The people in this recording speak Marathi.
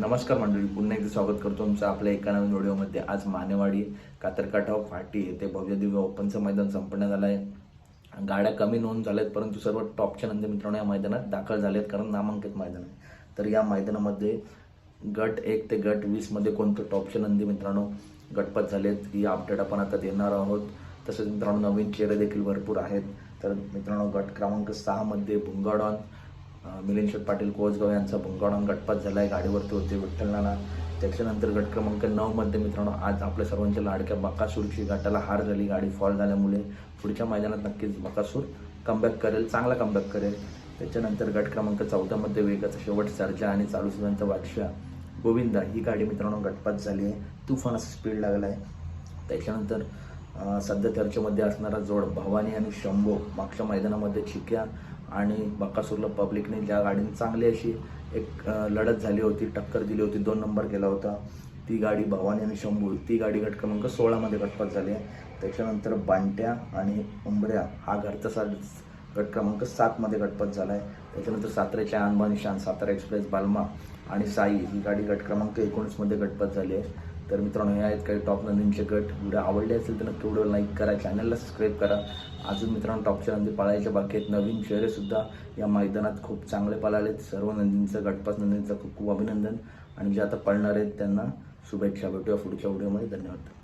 नमस्कार मंडळी पुन्हा एकदा स्वागत करतो तुमचं आपल्या एका नवीन व्हिडिओमध्ये. आज मानेवाडी कातरकाठाव फाटी येथे भव्य दिव्य ओपनचं मैदान संपन्न झालं आहे. गाड्या कमी नोंद झाल्यात परंतु सर्व टॉपच्या नंदी मित्रांनो या मैदानात दाखल झालेत कारण नामांकित मैदान आहे. तर या मैदानामध्ये गट एक ते गट वीसमध्ये कोणतं टॉपचे नंदी मित्रांनो गटपात झालेत ही अपडेट आपण आता देणार आहोत. तसेच मित्रांनो नवीन चेहरे देखील भरपूर आहेत. तर मित्रांनो गट क्रमांक सहामध्ये भुंगाडॉन मिलिंद पाटील कोसगाव यांचा भुंगाडॉन गटपात झाला आहे गाडीवरती होते विठ्ठल नाना. त्याच्यानंतर गट क्रमांक नऊमध्ये मित्रांनो आज आपल्या सर्वांच्या लाडक्या बकासूरची गटाला हार झाली. गाडी फॉल झाल्यामुळे पुढच्या मैदानात नक्कीच बकासूर कमबॅक करेल चांगला कमबॅक करेल. त्याच्यानंतर गट क्रमांक चौदामध्ये वेगाचा शेवट सर्जा आणि चालू सीझनचा बादशाह गोविंदा. ही गाडी मित्रांनो गटपात झाली आहे. तुफान असं स्पीड लागला आहे त्याच्यानंतर सध्या चर्चेमध्ये असणारा जोड भवानी आणि शंभो मागच्या मैदानामध्ये चिक्या आणि बकासूरला पब्लिकने ज्या गाडीने चांगली अशी एक लढत झाली होती टक्कर दिली होती दोन नंबर केला होता. ती गाडी भवानी आणि शंभू ती गाडी गट क्रमांक सोळामध्ये गटपात झाली. आहे त्याच्यानंतर बांट्या आणि उंबऱ्या हा घरचा सा गट क्रमांक सातमध्ये गटपात झाला आहे त्याच्यानंतर साताऱ्याच्या अनबानी शान सातारा एक्सप्रेस बालमा आणि साई ही गाडी गट क्रमांक एकोणीसमध्ये गटपात झाली आहे. तर मित्रांनो या आहेत काही टॉप नंदींचे गट व्हिडिओ आवडले असेल तर नक्की व्हिडिओ लाईक करा चॅनलला सबस्क्राईब करा. अजून मित्रांनो टॉपच्या नंदी पळायच्या बाकी आहेत नवीन चेहरेसुद्धा या मैदानात खूप चांगले पळालेत सर्व नंदींचं गटपास नंदींचं खूप खूप अभिनंदन. आणि जे आता पळणार आहेत त्यांना शुभेच्छा. भेटूया पुढच्या व्हिडिओमध्ये. धन्यवाद.